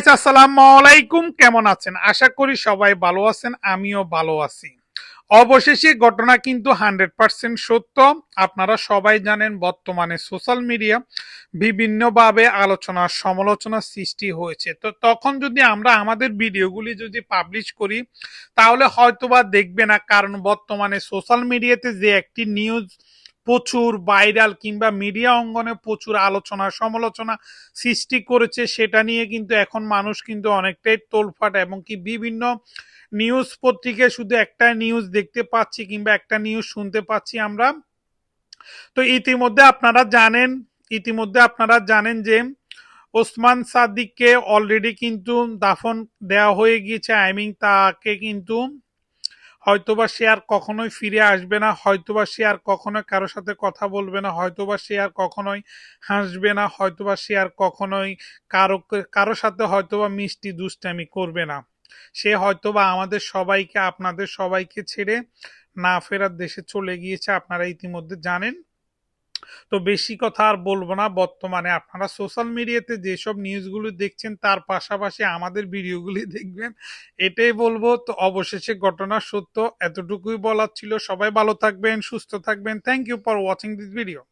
Guys আসসালামু আলাইকুম কেমন আছেন? আশা করি সবাই ভালো আছেন, আমিও ভালো আছি। অবশেষে ঘটনা কিন্তু হান্ড্রেড পার্সেন্ট সত্য। আপনারা সবাই জানেন, বর্তমানে সোশ্যাল মিডিয়া বিভিন্নভাবে আলোচনা, সমালোচনা সৃষ্টি হয়েছে। তো তখন যদি আমরা আমাদের ভিডিওগুলি যদি পাবলিশ করি, তাহলে হয়তোবা দেখবে না কারণ বর্তমানে সোশ্যাল মিডিয়াতে যে একটি নিউজ প্রচুর ভাইরাল কিংবা মিডিয়া অঙ্গনে প্রচুর আলোচনা, সমালোচনা সৃষ্টি করেছে সেটা নিয়ে কিন্তু এখন মানুষ কিন্তু অনেকটাই তোলফাট এবং কি বিভিন্ন নিউজ পত্রিকায় শুধু একটা নিউজ দেখতে পাচ্ছি কিংবা একটা নিউজ শুনতে পাচ্ছি আমরা। তো ইতিমধ্যে আপনারা জানেন, ইতিমধ্যে আপনারা জানেন যে ওসমান সাদিককে অলরেডি কিন্তু দাফন দেওয়া হয়ে গিয়েছে। আই মিন তাকে কিন্তু হয়তোবা সে আর কখনোই ফিরে আসবে না, হয়তোবা সে আর কখনোই কারও সাথে কথা বলবে না, হয়তোবা সে আর কখনোই হাসবে না, হয়তোবা সে আর কখনোই কারও কারও সাথে হয়তোবা মিষ্টি দুষ্টামি করবে না। সে হয়তোবা আমাদের সবাইকে, আপনাদের সবাইকে ছেড়ে না ফেরার দেশে চলে গিয়েছে, আপনারা ইতিমধ্যে জানেন। তো বেশি কথা আর বলব না। বর্তমানে আপনারা সোশ্যাল মিডিয়াতে যেসব নিউজগুলো দেখছেন, তার পাশাপাশি আমাদের ভিডিওগুলি দেখবেন, এটাই বলব। তো অবশেষে ঘটনা সত্য, এতটুকুই বলার ছিল। সবাই ভালো থাকবেন, সুস্থ থাকবেন। Thank you for watching this video